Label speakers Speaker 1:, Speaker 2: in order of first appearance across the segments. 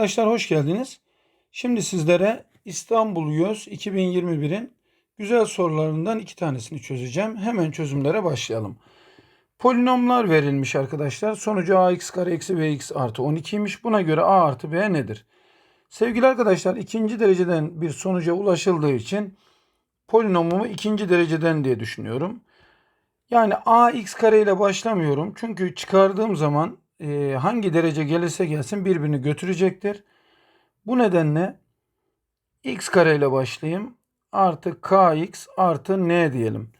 Speaker 1: Arkadaşlar hoş geldiniz. Şimdi sizlere İstanbul YÖS 2021'in güzel sorularından iki tanesini çözeceğim. Hemen çözümlere başlayalım. Polinomlar verilmiş arkadaşlar. Sonucu ax kare eksi bx artı 12'ymiş. Buna göre a artı b nedir? Sevgili arkadaşlar ikinci dereceden bir sonuca ulaşıldığı için polinomumu ikinci dereceden diye düşünüyorum. Yani ax kare ile başlamıyorum. Çünkü çıkardığım zaman e, hangi derece gelirse gelsin birbirini götürecektir. Bu nedenle x kare ile başlayayım. Artı kx artı n diyelim.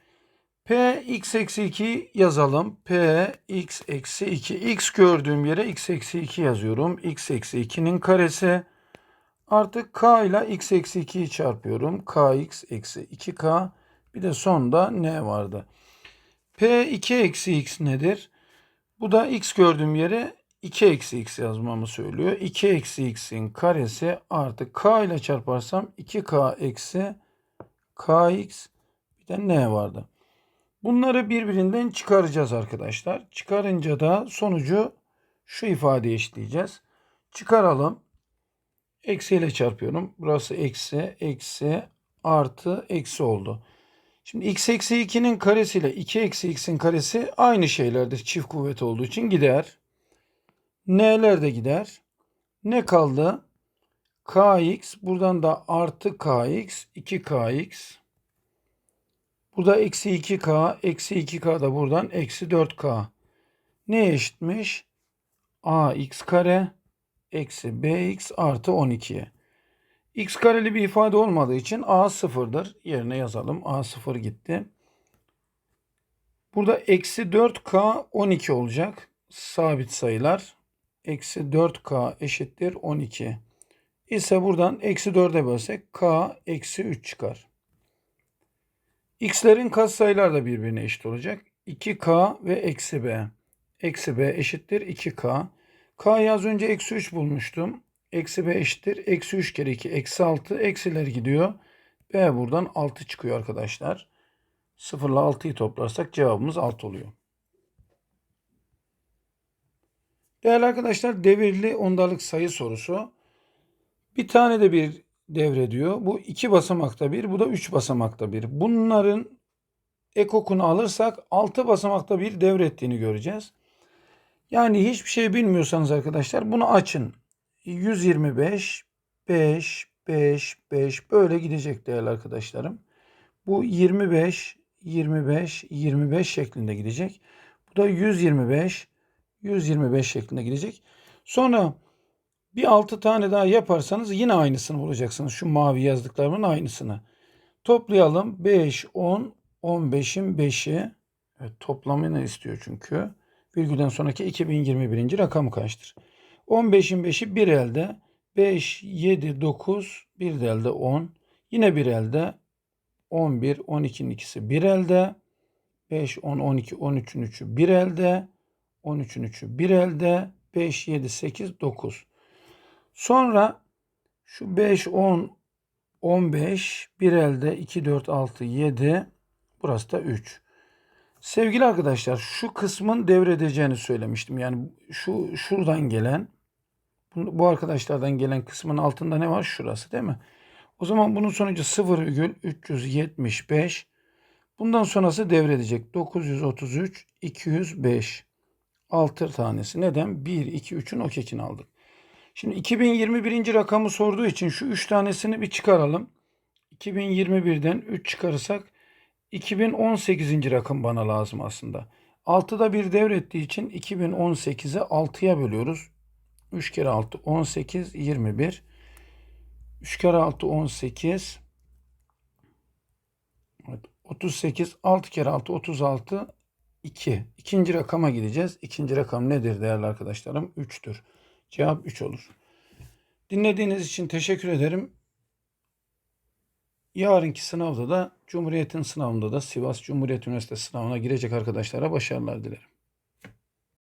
Speaker 1: p x eksi 2 yazalım. p x eksi 2. x gördüğüm yere x eksi 2 yazıyorum. x eksi 2'nin karesi. Artık k ile x eksi 2'yi çarpıyorum. kx eksi 2k. Bir de sonda n vardı. p2 eksi x nedir? Bu da x gördüğüm yere 2 eksi x yazmamı söylüyor. 2 eksi x'in karesi artı k ile çarparsam 2k eksi kx bir de n vardı. Bunları birbirinden çıkaracağız arkadaşlar. Çıkarınca da sonucu şu ifadeye eşitleyeceğiz. Çıkaralım. Eksi ile çarpıyorum. Burası eksi, eksi, artı, eksi oldu. Şimdi x eksi 2'nin karesi ile 2 eksi x'in karesi aynı şeylerdir. Çift kuvvet olduğu için gider. N'ler de gider. Ne kaldı? kx. Buradan da artı kx. 2kx. Burada eksi 2k. Eksi 2k da buradan eksi 4k. Ne eşitmiş? ax kare eksi bx artı 12'ye. X kareli bir ifade olmadığı için a sıfırdır. Yerine yazalım. a sıfır gitti. Burada eksi 4k 12 olacak. Sabit sayılar. Eksi 4k eşittir 12. İse buradan eksi 4'e bölsek k eksi 3 çıkar. x'lerin katsayılar da birbirine eşit olacak. 2k ve eksi b. Eksi b eşittir 2k. k'yı az önce eksi 3 bulmuştum. Eksi b eşittir. Eksi 3 kere 2 eksi 6. Eksiler gidiyor. B buradan 6 çıkıyor arkadaşlar. 0 ile 6'yı toplarsak cevabımız 6 oluyor. Değerli arkadaşlar devirli ondalık sayı sorusu. Bir tane de bir devre diyor. Bu iki basamakta bir, bu da üç basamakta bir. Bunların ekokunu alırsak altı basamakta bir devrettiğini göreceğiz. Yani hiçbir şey bilmiyorsanız arkadaşlar bunu açın. 125, 5, 5, 5 böyle gidecek değerli arkadaşlarım. Bu 25, 25, 25 şeklinde gidecek. Bu da 125, 125 şeklinde gidecek. Sonra bir 6 tane daha yaparsanız yine aynısını bulacaksınız. Şu mavi yazdıklarımın aynısını. Toplayalım. 5, 10, 15'in 5'i. Evet, toplamını istiyor çünkü. Virgülden sonraki 2021. rakamı kaçtır? 15'in 5'i bir elde. 5, 7, 9, bir de elde 10. Yine bir elde. 11, 12'nin ikisi bir elde. 5, 10, 12, 13'ün 3'ü bir elde. 13'ün 3'ü bir elde. 5, 7, 8, 9. Sonra şu 5, 10, 15 bir elde 2, 4, 6, 7. Burası da 3. Sevgili arkadaşlar şu kısmın devredeceğini söylemiştim. Yani şu şuradan gelen bu arkadaşlardan gelen kısmın altında ne var? Şurası değil mi? O zaman bunun sonucu 0,375. Bundan sonrası devredecek. 933, 205. 6 tanesi. Neden? 1, 2, 3'ün okekini aldık. Şimdi 2021. rakamı sorduğu için şu 3 tanesini bir çıkaralım. 2021'den 3 çıkarırsak 2018. rakım bana lazım aslında. 6'da bir devrettiği için 2018'e 6'ya bölüyoruz. 3 kere 6 18 21. 3 kere 6 18. Evet, 38 6 kere 6 36 2. İkinci rakama gideceğiz. İkinci rakam nedir değerli arkadaşlarım? 3'tür. Cevap 3 olur. Dinlediğiniz için teşekkür ederim. Yarınki sınavda da Cumhuriyet'in sınavında da Sivas Cumhuriyet Üniversitesi sınavına girecek arkadaşlara başarılar dilerim.